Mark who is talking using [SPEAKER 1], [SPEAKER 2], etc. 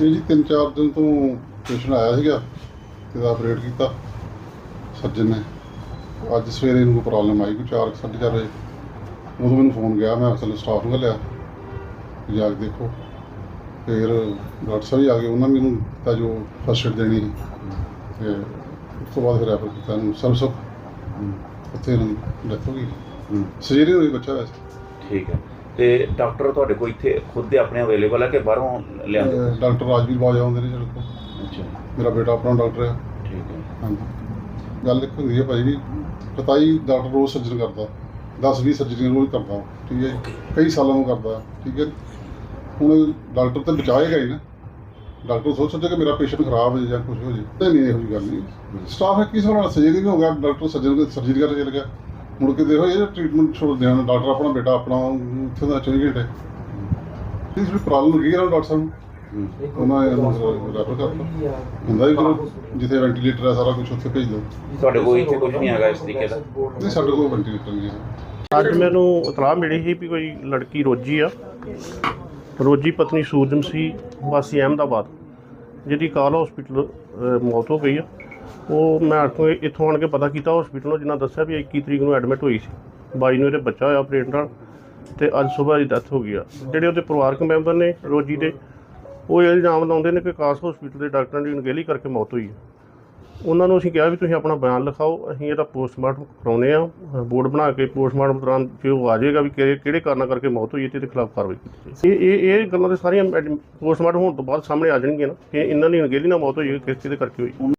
[SPEAKER 1] ਇਹ ਜੀ ਤਿੰਨ ਚਾਰ ਦਿਨ ਤੋਂ ਪੇਸ਼ੈਂਟ ਆਇਆ ਸੀਗਾ ਤੇ ਆਪਰੇਟ ਕੀਤਾ ਸਰਜਨ ਨੇ। ਅੱਜ ਸਵੇਰੇ ਇਹਨੂੰ ਕੋਈ ਪ੍ਰੋਬਲਮ ਆਈ ਕੋਈ 4 4:30 ਵਜੇ। ਉਦੋਂ ਮੈਨੂੰ ਫੋਨ ਗਿਆ ਮੈਂ ਅਸਲ ਸਟਾਫ ਨੂੰ ਘੱਲਿਆ ਵੀ ਜਾ ਕੇ ਦੇਖੋ। ਫਿਰ ਡਾਕਟਰ ਸਾਹਿਬ ਵੀ ਆ ਗਏ ਉਹਨਾਂ ਨੇ ਮੈਨੂੰ ਦਿੱਤਾ ਜੋ ਫਸਟ ਏਡ ਦੇਣੀ। ਤੇ ਉਸ ਤੋਂ ਬਾਅਦ ਫਿਰ ਰੈਫਰ ਕੀਤਾ ਇਹਨੂੰ ਸਰਸੋ ਉੱਥੇ ਦੀ ਡੈਥ ਹੋ ਗਈ।
[SPEAKER 2] ਹੂੰ।
[SPEAKER 1] ਸਰਜਰੀ ਹੋਈ ਬੱਚਾ ਵੈਸੇ।
[SPEAKER 2] ਠੀਕ ਹੈ। ਤੇ ਡਾਕਟਰ ਤੁਹਾਡੇ ਕੋਲ ਇੱਥੇ ਖੁਦ ਦੇ ਆਪਣੇ ਅਵੇਲੇਬਲ ਹੈ ਕਿ ਬਾਹਰੋਂ ਲਿਆਂਦੇ
[SPEAKER 1] ਅਹ ਡਾਕਟਰ ਰਾਜਵੀਰ ਬਾਜਾ ਆਉਂਦੇ ਨੇ ਜਿਹੜੇ ਕੋਲ।
[SPEAKER 2] ਅੱਛਾ।
[SPEAKER 1] ਮੇਰਾ ਬੇਟਾ ਆਪਣਾ ਡਾਕਟਰ ਹੈ
[SPEAKER 2] ਠੀਕ ਹੈ।
[SPEAKER 1] ਹਾਂਜੀ। ਗੱਲ ਇੱਕ ਹੁੰਦੀ ਹੈ ਭਾਈ ਵੀ ਪਤਾਈ ਡਾਕਟਰ ਰੋਜ਼ ਸਰਜਨ ਕਰਦਾ। 10 20 ਸਰਜਰੀਆਂ ਰੋਜ਼ ਕਰਦਾ। ਠੀਕ ਹੈ ਜੀ। ਕਈ ਸਾਲਾਂ ਤੋਂ ਕਰਦਾ। ਠੀਕ ਹੈ। ਹੁਣ ਡਾਕਟਰ ਤਾਂ ਬਚਾਏਗਾ ਹੀ ਨਾ। ਡਾਕਟਰ ਸੋਚ ਸੋਚੇ ਕਿ ਮੇਰਾ ਪੇਸ਼ੈਂਟ ਖਰਾਬ ਹੋ ਜਾਏ ਜਾਂ ਕੁਝ ਹੋ ਜਾਏ। ਤੇ ਨਹੀਂ ਇਹੋ ਜਿਹੀ ਗੱਲ ਨਹੀਂ। ਸਟਾਫ ਹੈ ਕਿਸ ਨਾਲ ਸਰਜਰੀ ਵੀ ਹੋ ਗਿਆ। ਡਾਕਟਰ ਸਰਜਨ ਸਰਜਰੀ ਕਰਨ ਚਲ ਗਿਆ। ਮੁੜ ਕੇ ਦੇਖੋ ਇਹ ਟ੍ਰੀਟਮੈਂਟ ਛੋੜ ਦੇਣਾ ਡਾਕਟਰ ਆਪਣਾ ਬੇਟਾ ਆਪਣਾ ਉੱਥੇ ਦਾ 24 ਘੰਟੇ ਇਸ ਵੀ ਪ੍ਰੋਬਲਮ ਲੱਗੀ ਨਾ ਡਾਕਟਰ ਸਾਹਿਬ?
[SPEAKER 2] ਹੂੰ।
[SPEAKER 1] ਉਹਨਾਂ ਨੇ ਰੈਫਰ ਕਰਤਾ। ਹੁੰਦਾ ਵੀ ਕਰੋ ਜਿੱਥੇ ਵੈਂਟੀਲੇਟਰ ਹੈ ਸਾਰਾ ਕੁਝ ਉੱਥੇ ਭੇਜ ਦਿਓ।
[SPEAKER 2] ਤੁਹਾਡੇ ਕੋਲ ਇੱਥੇ ਕੁਝ ਨਹੀਂ ਹੈਗਾ ਇਸ ਤਰੀਕੇ ਦਾ?
[SPEAKER 1] ਨਹੀਂ ਸਾਡੇ ਕੋਲ ਵੈਂਟੀਲੇਟਰ ਨਹੀਂ ਹੈ।
[SPEAKER 3] ਅੱਜ ਮੈਨੂੰ ਇਤਲਾਹ ਮਿਲੀ ਸੀ ਵੀ ਕੋਈ ਲੜਕੀ ਰੋਜੀ ਆ। ਰੋਜੀ ਪਤਨੀ ਸੂਰਜਮ ਸੀ ਵਾਸੀ ਅਹਿਮਦਾਬਾਦ ਜਿਹਦੀ ਕਾਲ ਹਸਪੀਟਲ ਮੌਤ ਹੋ ਗਈ ਆ। ਉਹ ਮੈਂ ਇੱਥੋਂ ਇੱਥੋਂ ਆਣ ਕੇ ਪਤਾ ਕੀਤਾ ਹਸਪੀਟਲੋਂ ਜਿਨ੍ਹਾਂ ਦੱਸਿਆ ਵੀ 21 ਤਰੀਕ ਨੂੰ ਐਡਮਿਟ ਹੋਈ ਸੀ। ਬਾਈ ਨੂੰ ਇਹਦੇ ਬੱਚਾ ਹੋਇਆ ਆਪਰੇਟ ਨਾਲ ਤੇ ਅੱਜ ਸਵੇਰ ਦੀ ਡੈਥ ਹੋ ਗਈ ਆ। ਜਿਹੜੇ ਉਹਦੇ ਪਰਿਵਾਰਕ ਮੈਂਬਰ ਨੇ, ਰੋਜੀ ਦੇ, ਉਹ ਇਹ ਇਲਜ਼ਾਮ ਲਾਉਂਦੇ ਨੇ ਕਿ ਕਾਸ ਹਸਪੀਟਲ ਦੇ ਡਾਕਟਰਾਂ ਦੀ ਅਣਗਹਿਲੀ ਕਰਕੇ ਮੌਤ ਹੋਈ ਹੈ। ਉਹਨਾਂ ਨੂੰ ਅਸੀਂ ਕਿਹਾ ਵੀ ਤੁਸੀਂ ਆਪਣਾ ਬਿਆਨ ਲਿਖਾਓ, ਅਸੀਂ ਇਹਦਾ ਪੋਸਟਮਾਰਟਮ ਕਰਾਉਨੇ ਆ। ਬੋਰਡ ਬਣਾ ਕੇ ਪੋਸਟਮਾਰਟਮ ਦੌਰਾਨ ਜੇ ਉਹ ਆ ਜਾਏਗਾ ਵੀ ਕਿਹੜੇ ਕਿਹੜੇ ਕਾਰਨਾਂ ਕਰਕੇ ਮੌਤ ਹੋਈ ਹੈ ਤੇ ਇਹਦੇ ਖਿਲਾਫ ਕਾਰਵਾਈ ਕੀਤੀ ਇਹ ਇਹ ਇਹ ਗੱਲਾਂ ਤੇ ਸਾਰੀਆਂ ਪੋਸਟਮਾਰਟਮ ਹੋਣ ਤੋਂ ਬਾਅਦ ਸਾਹਮਣੇ ਆ ਜਾਣਗੀਆਂ ਨਾ ਕਿ ਇਹਨਾਂ ਦੀ ਅਣਗਹਿਲੀ ਨਾਲ ਮੌਤ ਹੋਈ ਹੈ, ਕਿਸ ਚੀਜ਼ ਦੇ ਕਰਕੇ ਹੋਈ